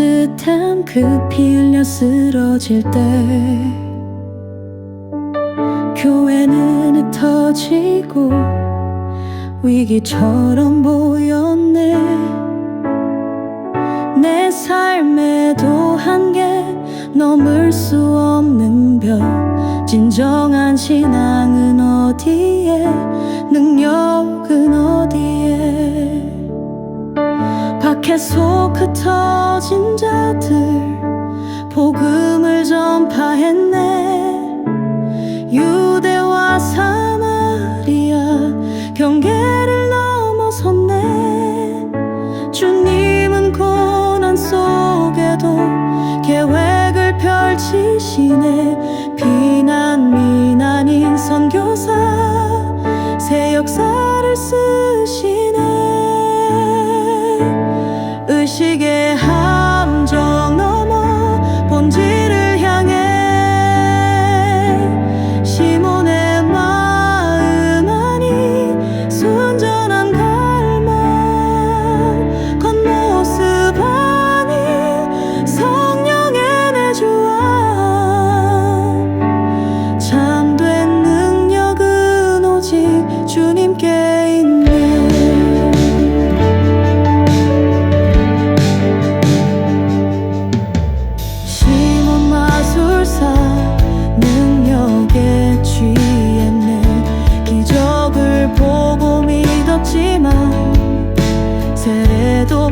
스탬 급히 흘려 쓰러질 때 교회는 흩어지고 위기처럼 보였네. 내 삶에도 한계 넘을 수 없는 벽 진정한 신앙은 어디에 능 밖에서 흩어진 자들 복음을 전파했네. 유대와 사마리아 경계를 넘어섰네. 주님은 고난 속에도 계획을 펼치시네. 비난민 아닌 선교사 새 역사를 쓰시네 의식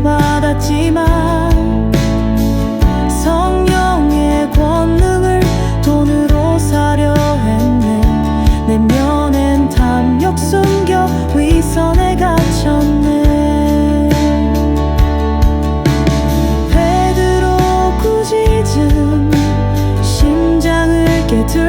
받았지만 성령의 권능을 돈으로 사려 했네. 내면엔 탐욕 숨겨 위선에 갇혔네. 베드로 꾸짖음 심장을 깨뚫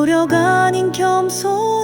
노력 아닌 겸손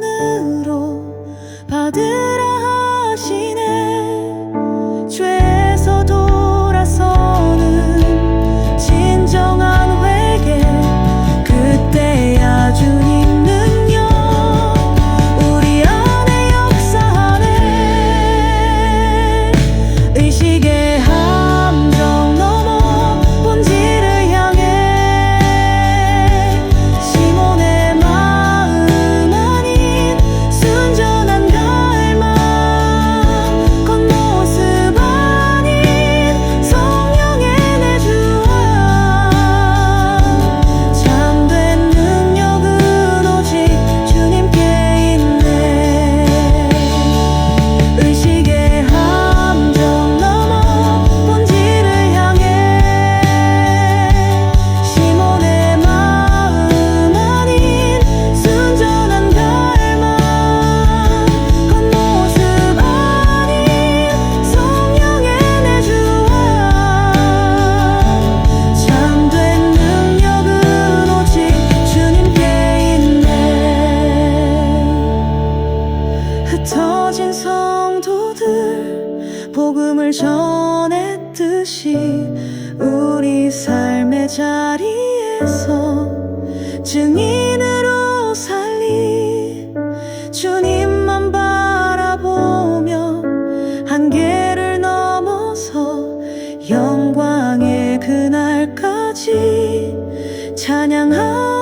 흩어진 성도들 복음을 전했듯이 우리 삶의 자리에서 증인으로 살리 주님만 바라보며 한계를 넘어서 영광의 그날까지 찬양하